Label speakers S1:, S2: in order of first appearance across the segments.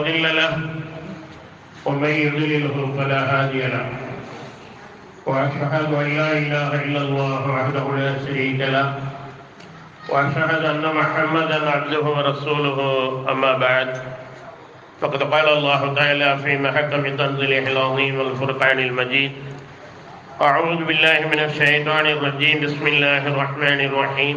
S1: مضل له ومن يضلله فلا هادي له. وأشهد أن لا إله إلا الله وحده لا شريك له وأشهد أن محمدا عبده ورسوله أما بعد. فقد قال الله تعالى في محكم تنزيله العظيم والفرقان المجيد. أعوذ بالله من الشيطان الرجيم. بسم الله الرحمن الرحيم.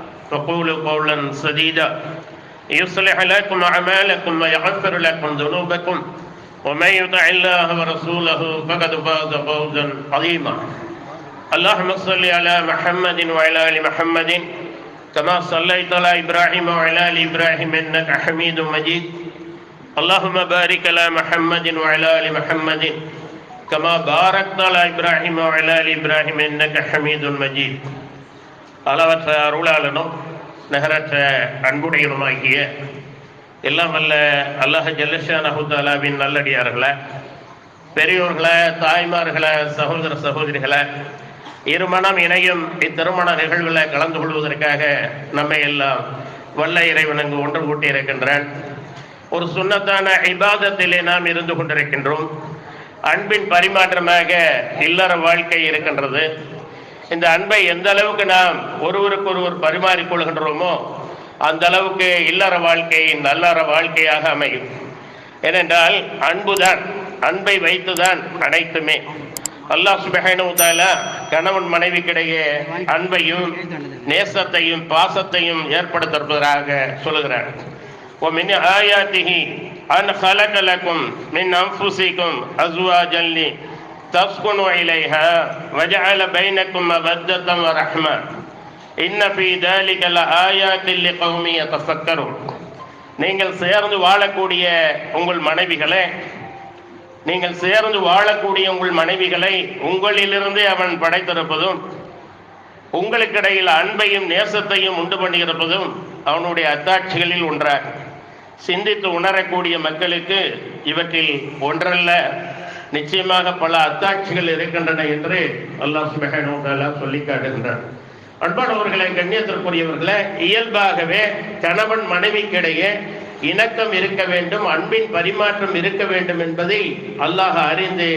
S1: وقولوا قولا سديدا. يصلح لكم أعمالكم ويغفر لكم ذنوبكم. ومن يطع الله ورسوله فقد فاز فوزا عظيما. اللهم صل على محمد وعلى آل محمد. كما صليت على إبراهيم وعلى آل إبراهيم إنك حميد مجيد. اللهم بارك على محمد وعلى آل محمد. كما باركت على إبراهيم وعلى آل إبراهيم إنك حميد مجيد. அளவற்ற அருளாளனும் நகரற்ற அன்புடையனுமாகிய எல்லாம் அல்ல அல்லாஹ் ஜல்லஷான் அஹுதாலாவின் நல்லடியார்களை பெரியோர்களை தாய்மார்களை சகோதர சகோதரிகளை இருமணம் இணையும் இத்திருமண நிகழ்வில் கலந்து கொள்வதற்காக நம்மை எல்லாம் வல்ல இறைவனங்கு ஒன்று கூட்டியிருக்கின்றான். ஒரு சுண்ணத்தான இபாதத்திலே நாம் இருந்து கொண்டிருக்கின்றோம். அன்பின் பரிமாற்றமாக இல்லற வாழ்க்கை இருக்கின்றது. இந்த அன்பை எந்த அளவுக்கு நாம் ஒருவருக்கு ஒருவர் பரிமாறிக்கொள்கின்றோமோ அந்த அளவுக்கு இல்லற வாழ்க்கை நல்லற வாழ்க்கையாக அமையும் ஏனென்றால் அன்புதான் அன்பை வைத்துதான் அனைத்துமே அல்லாஹ் சுபஹானுதால கணவன் மனைவிக்கிடையே அன்பையும் நேசத்தையும் பாசத்தையும் ஏற்படுத்துவதாக சொல்லுகிறார் ومن آياته أن خلق لكم من أنفسكم أزواجا لتسكنوا إليها وجعل بينكم مودة ورحمة إن في ذلك لآيات لقوم يتفكرون நீங்கள் சேர்ந்து வாழக்கூடிய உங்கள் மனைவிகளே நீங்கள் சேர்ந்து வாழக்கூடிய உங்கள் மனைவிகளை உங்களிலிருந்தே அவன் படைத்திருப்பதும் உங்களுக்கிடையில் அன்பையும் நேசத்தையும் உண்டு பண்ணியிருப்பதும் அவனுடைய அத்தாட்சிகளில் ஒன்றாகும் சிந்தித்து உணரக்கூடிய மக்களுக்கு இவற்றில் ஒன்றல்ல நிச்சயமாக பல அத்தாட்சிகள் இருக்கின்றன என்று அல்லாஹ் சுபஹானஹு சொல்லி காட்டுகின்றார் அன்பானவர்களை கண்ணியத்திற்குரியவர்களே இயல்பாகவே கணவன் மனைவிக்கிடையே இணக்கம் இருக்க வேண்டும் அன்பின் பரிமாற்றம் இருக்க வேண்டும் என்பதை அல்லாஹ் அறிந்து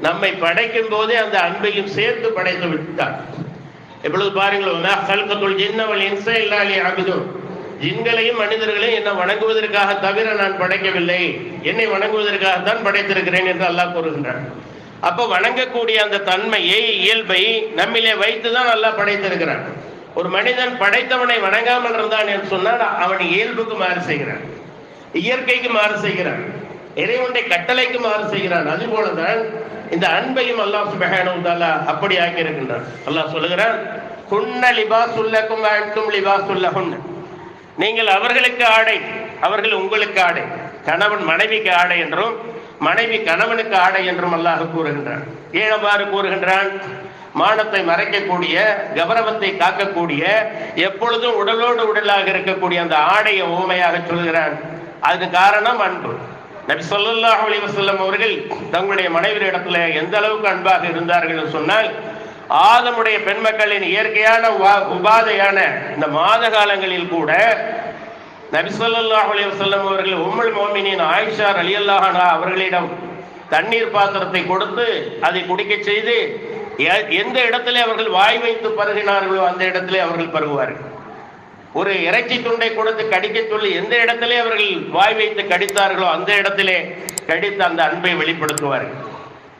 S1: நம்மை படைக்கும் போதே அந்த அன்பையும் சேர்த்து படைத்து விட்டார் எப்பொழுது பாருங்கள் ஜின்களையும் மனிதர்களையும் என்னை வணங்குவதற்காக தவிர நான் படைக்கவில்லை. என்னை வணங்குவதற்காகத்தான் படைத்திருக்கிறேன் என்று அல்லாஹ் கூறுகின்றான். அப்ப வணங்கக்கூடிய அந்த தன்மையை இயல்பை நம்மிலே வைத்துதான் நல்லா படைத்திருக்கிறான். ஒரு மனிதன் படைத்தவனை வணங்காமல் இருந்தான் என்று சொன்னால் அவன் இயல்புக்கு மாறு செய்கிறான். இயற்கைக்கு மாறு செய்கிறான். இறைவனுடைய கட்டளைக்கு மாறு செய்கிறான். அது போலதான் இந்த அன்பையும் அல்லாஹ் சுபஹானு அப்படி ஆக்கி இருக்கின்றான் அல்லாஹ் சொல்லுகிறான் குன்ன லிபாசுல்லக்கும் அன்கும் லிபாசுல்லஹுன்ன நீங்கள் அவர்களுக்கு ஆடை அவர்கள் உங்களுக்கு ஆடை. கணவன் மனைவிக்கு ஆடை என்றும் மனைவி கணவனுக்கு ஆடை என்றும் அல்லாஹ் கூறுகின்றான். ஏனவாறு கூறுகின்றான்? மானத்தை மறைக்கக்கூடிய கௌரவத்தை காக்கக்கூடிய எப்பொழுதும் உடலோடு உடலாக இருக்கக்கூடிய அந்த ஆடையை ஊமையாக சொல்கிறான். அதுக்கு காரணம் அன்பு. நபி சொல்லாஹ் அலி வசல்லம் அவர்கள் தங்களுடைய மனைவியிடத்துல எந்த அளவுக்கு அன்பாக இருந்தார்கள் சொன்னால் ஆதமுடைய பெண்மக்களின் இயற்கையான உபாதையான இந்த மாத காலங்களில் கூட நபிசல்லாஹ் அலி அவர்கள் உம்மல் மோமினின் ஆயிஷா அலி அல்லாஹா அவர்களிடம் தண்ணீர் பாத்திரத்தை கொடுத்து அதை குடிக்க செய்து எந்த இடத்திலே அவர்கள் வாய் வைத்து பருகினார்களோ அந்த இடத்திலே அவர்கள் பருகுவார்கள். ஒரு இறைச்சி துண்டை கொடுத்து கடிக்க சொல்லி எந்த இடத்திலே அவர்கள் வாய் வைத்து கடித்தார்களோ அந்த இடத்திலே கடித்து அந்த அன்பை வெளிப்படுத்துவார்கள்.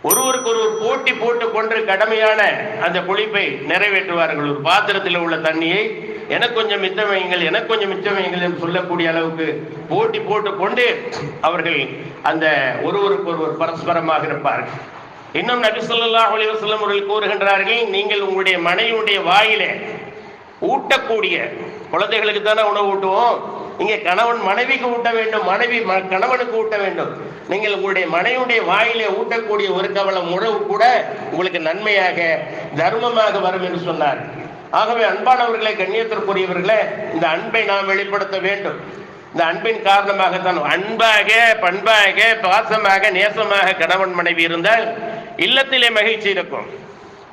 S1: ஒருவருக்கு ஒருவர் போட்டி போட்டு கொண்டு கடமையான அந்த குளிப்பை நிறைவேற்றுவார்கள். ஒரு பாத்திரத்தில் உள்ள தண்ணியை எனக்கு கொஞ்சம் மிச்சம் வையுங்கள் எனக்கு கொஞ்சம் மிச்சம் வையுங்கள் என்று சொல்லக்கூடிய அளவுக்கு போட்டி போட்டு கொண்டு அவர்கள் அந்த ஒருவருக்கு ஒருவர் பரஸ்பரமாக இருப்பார்கள். இன்னும் நபி ஸல்லல்லாஹு அலைஹி அவர்கள் கூறுகின்றார்கள் நீங்கள் உங்களுடைய மனைவியுடைய வாயிலே ஊட்டக்கூடிய குழந்தைகளுக்கு தானே உணவு ஊட்டுவோம் நீங்கள் கணவன் மனைவிக்கு ஊட்ட வேண்டும் மனைவி ம- கணவனுக்கு ஊட்ட வேண்டும். நீங்கள் உங்களுடைய மனைவியுடைய வாயிலே ஊட்டக்கூடிய ஒரு கவலம் உறவு கூட உங்களுக்கு நன்மையாக தர்மமாக வரும் என்று சொன்னார். ஆகவே அன்பானவர்களை கண்ணியத்திற்குரியவர்களே இந்த அன்பை நாம் வெளிப்படுத்த வேண்டும். இந்த அன்பின் காரணமாகத்தான் அன்பாக பண்பாக பாசமாக நேசமாக கணவன் மனைவி இருந்தால் இல்லத்திலே மகிழ்ச்சி இருக்கும்.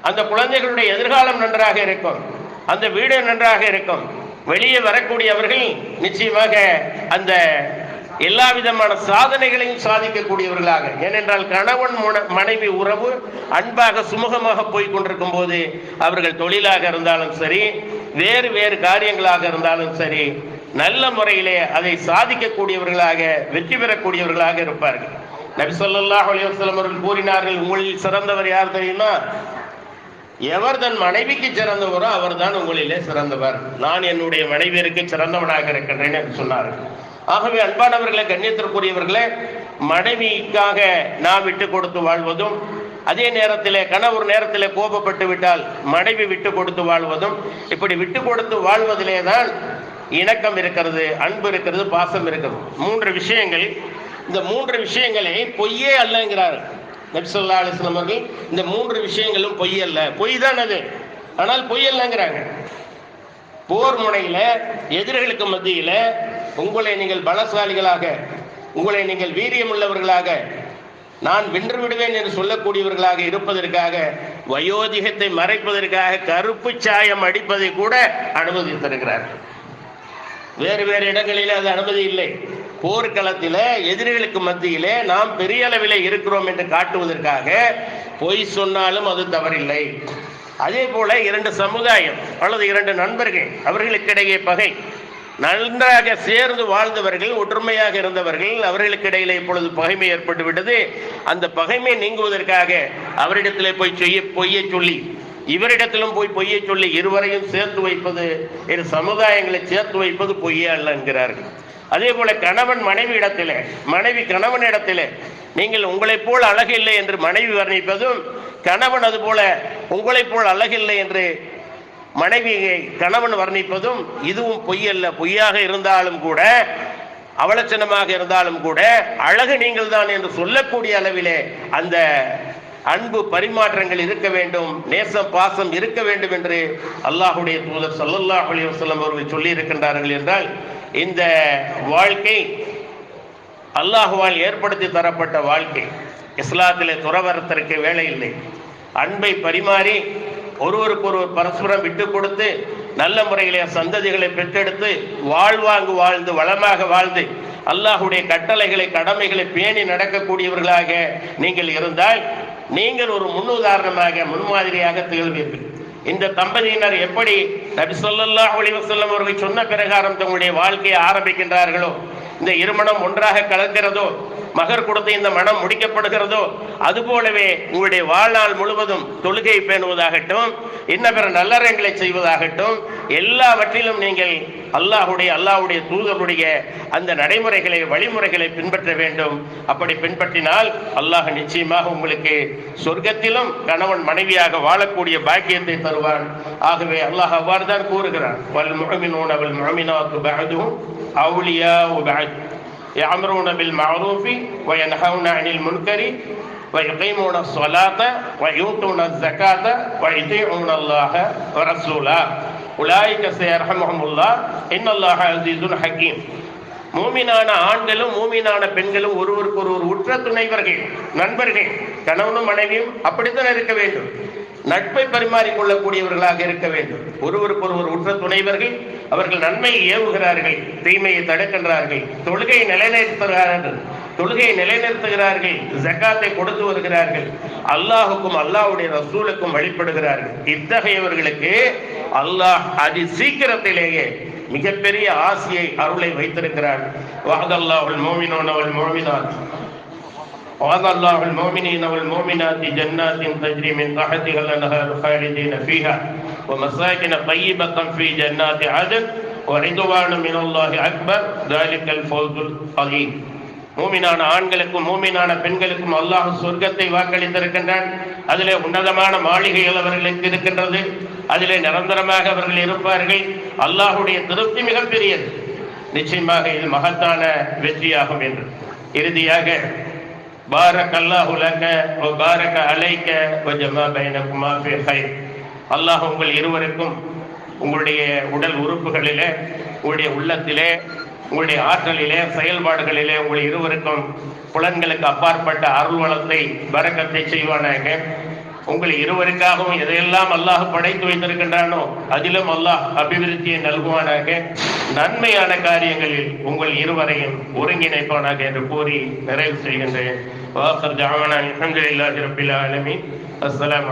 S1: அந்த குழந்தைகளுடைய எதிர்காலம் நன்றாக இருக்கும். அந்த வீடு நன்றாக இருக்கும். வெளியே வரக்கூடியவர்கள் நிச்சயமாக அந்த எல்லா விதமான சாதனைகளையும் சாதிக்கக்கூடியவர்களாக. ஏனென்றால் கணவன் மனைவி உறவு அன்பாக சுமூகமாக போய் கொண்டிருக்கும் போது அவர்கள் தொழிலாக இருந்தாலும் சரி வேறு வேறு காரியங்களாக இருந்தாலும் சரி நல்ல முறையிலே அதை சாதிக்கக்கூடியவர்களாக வெற்றி பெறக்கூடியவர்களாக இருப்பார்கள். நபி சொல்லாஹ் அலைஹி அவர்கள் கூறினார்கள் உங்களில் சிறந்தவர் யார் தெரியுமா? எவர் தன் மனைவிக்கு சிறந்தவரோ அவர்தான் உங்களிலே சிறந்தவர். நான் என்னுடைய மனைவியருக்கு சிறந்தவனாக இருக்கின்றேன் என்று சொன்னார்கள் ஆகவே அன்பானவர்களே கண்ணியத்திற்குரியவர்களே மனைவிக்காக நாம் விட்டு கொடுத்து வாழ்வதும் அதே நேரத்திலே கணவர் நேரத்திலே கோபப்பட்டு விட்டால் மனைவி விட்டு கொடுத்து வாழ்வதும் இப்படி விட்டு கொடுத்து வாழ்வதிலே தான் இணக்கம் இருக்கிறது அன்பு இருக்கிறது பாசம் இருக்கிறது. மூன்று விஷயங்கள் இந்த மூன்று விஷயங்களை பொய்யே அல்லங்கிறார் நபிசல்லா அலிஸ்லாம் அவர்கள் இந்த மூன்று விஷயங்களும் பொய் அல்ல. பொய் தான் அது. ஆனால் பொய் அல்லங்கிறாங்க போர் முனையில எதிரிகளுக்கு மத்தியில உங்களை நீங்கள் பலசாலிகளாக உங்களை நீங்கள் வீரியம் உள்ளவர்களாக நான் வென்று விடுவேன் என்று சொல்லக்கூடியவர்களாக இருப்பதற்காக வயோதிகத்தை மறைப்பதற்காக கருப்பு சாயம் அடிப்பதை கூட அனுமதித்திருக்கிறார்கள் வேறு வேறு இடங்களில் அது அனுமதி இல்லை. போர்க்களத்தில எதிரிகளுக்கு மத்தியிலே நாம் பெரிய அளவில் இருக்கிறோம் என்று காட்டுவதற்காக பொய் சொன்னாலும் அது தவறில்லை. அதே போல இரண்டு சமுதாயம் அல்லது இரண்டு நண்பர்கள் அவர்களுக்கிடையே பகை. நன்றாக சேர்ந்து வாழ்ந்தவர்கள் ஒற்றுமையாக இருந்தவர்கள் அவர்களுக்கிடையிலே இப்பொழுது பகைமை ஏற்பட்டு விட்டது. அந்த பகைமை நீங்குவதற்காக அவரிடத்திலே போய் செய்ய பொய்யை சொல்லி இவரிடத்திலும் போய் பொய்யை சொல்லி இருவரையும் சேர்த்து வைப்பது இரு சமுதாயங்களை சேர்த்து வைப்பது பொய்யே அல்ல என்கிறார்கள் அதே போல கணவன் மனைவி இடத்திலே மனைவி கணவன் இடத்திலே நீங்கள் உங்களைப் போல் அழகில்லை என்று மனைவி வர்ணிப்பதும் கணவன் அதுபோல உங்களைப் போல் அழகில்லை என்று மனைவியை கணவன் வர்ணிப்பதும் இதுவும் பொய்யல்ல. பொய்யாக இருந்தாலும் கூட அவலட்சணமாக இருந்தாலும் கூட அழகு நீங்கள் தான் என்று சொல்லக்கூடிய அளவிலே அந்த அன்பு பரிமாற்றங்கள் இருக்க வேண்டும் நேசம் பாசம் இருக்க வேண்டும் என்று அல்லாஹுடைய தூதர் சல்லல்லாஹ் அலி வசலம் அவர்கள் சொல்லி இருக்கின்றார்கள் என்றால் இந்த வாழ்க்கை அல்லாஹுவால் ஏற்படுத்தி தரப்பட்ட வாழ்க்கை. இஸ்லாத்திலே துறவரத்திற்கு வேலை இல்லை. அன்பை பரிமாறி ஒருவருக்கொருவர் பரஸ்பரம் விட்டு கொடுத்து நல்ல முறையிலே சந்ததிகளை பெற்றெடுத்து வாழ்வாங்கு வாழ்ந்து வளமாக வாழ்ந்து அல்லாஹுடைய கட்டளைகளை கடமைகளை பேணி நடக்கக்கூடியவர்களாக நீங்கள் இருந்தால் நீங்கள் ஒரு முன்னுதாரணமாக முன்மாதிரியாக திகழ்வீர்கள். இந்த தம்பதியினர் எப்படி நபி சொல்லல்லா ஒளிவசல்லம் அவர்கள் சொன்ன பிரகாரம் தங்களுடைய வாழ்க்கையை ஆரம்பிக்கின்றார்களோ இந்த இருமணம் ஒன்றாக கலக்கிறதோ மகர் கொடுத்து இந்த மனம் முடிக்கப்படுகிறதோ அதுபோலவே உங்களுடைய வாழ்நாள் முழுவதும் தொழுகை பேணுவதாகட்டும் இன்ன பிற நல்லறங்களை செய்வதாகட்டும் எல்லாவற்றிலும் நீங்கள் அல்லாஹுடைய அல்லாஹுடைய தூதருடைய அந்த நடைமுறைகளை வழிமுறைகளை பின்பற்ற வேண்டும். அப்படி பின்பற்றினால் அல்லாஹ் நிச்சயமாக உங்களுக்கு சொர்க்கத்திலும் கணவன் மனைவியாக வாழக்கூடிய பாக்கியத்தை தருவான். ஆகவே அல்லாஹ் அவ்வாறு தான் கூறுகிறான். வல் முகமினோன் அவள் முகமினாக்கு பஅதுஹும் அவுலியாஉ பஅத். يأمرون بالمعروف وينهون عن المنكر ويقيمون الصلاة ويؤتون الزكاة ويطيعون الله ورسوله أولئك سيرحمهم الله إن الله عزيز حكيم மூமினான ஆண்களும் மூமினான பெண்களும் ஒருவருக்கு ஒருவர் உற்ற துணைவர்கள் நண்பர்கள் கணவனும் மனைவியும் அப்படித்தான் இருக்க வேண்டும் நட்பை பரிமாறிக்கொள்ளக்கூடியவர்களாக இருக்க வேண்டும். ஒருவருக்கு ஒருவர் உற்ற துணைவர்கள் அவர்கள் நன்மையை ஏவுகிறார்கள் தீமையை தடுக்கின்றார்கள் தொழுகையை நிலைநிறுத்துகிறார்கள் தொழுகையை நிலைநிறுத்துகிறார்கள் ஜக்காத்தை கொடுத்து வருகிறார்கள் அல்லாஹுக்கும் அல்லாஹுடைய ரசூலுக்கும் வழிபடுகிறார்கள். இத்தகையவர்களுக்கு அல்லாஹ் அதி சீக்கிரத்திலேயே மிகப்பெரிய ஆசையை அருளை வைத்திருக்கிறார் வஹதல்லாஹுல் மோமினோன் அவள் மோமினான் وعد الله المؤمنين والمؤمنات جنات تجري من تحتها الانهار خالدين فيها ومساكن طيبة في جنات عدن ورضوان من الله أكبر ذلك الفوز العظيم மூமினான ஆண்களுக்கும் மூமினான பெண்களுக்கும் அல்லாஹ் சொர்க்கத்தை வாக்களித்திருக்கின்றான் அதிலே உன்னதமான மாளிகைகள் அவர்களுக்கு இருக்கின்றது அதிலே நிரந்தரமாக அவர்கள் இருப்பார்கள் அல்லாஹுடைய திருப்தி மிகப்பெரியது நிச்சயமாக இது மகத்தான வெற்றியாகும் என்று இறுதியாக بارك الله لك وبارك عليك وجمع بينكما في خير ஃபி அல்லாஹ் உங்கள் இருவருக்கும் உங்களுடைய உடல் உறுப்புகளிலே உங்களுடைய உள்ளத்திலே உங்களுடைய ஆற்றலிலே செயல்பாடுகளிலே உங்கள் இருவருக்கும் புலன்களுக்கு அப்பாற்பட்ட அருள் வளத்தை வரக்கத்தை செய்வானாக. உங்கள் இருவருக்காகவும் எதையெல்லாம் அல்லாஹ் படைத்து வைத்திருக்கின்றானோ அதிலும் அல்லாஹ் அபிவிருத்தியை நல்குவானாக. நன்மையான காரியங்களில் உங்கள் இருவரையும் ஒருங்கிணைப்பானாக என்று கூறி நிறைவு செய்கின்றேன். வாசர் ஜாமனா அல்ஹம்துலில்லாஹி ரப்பில் ஆலமீன். அஸ்ஸலாமு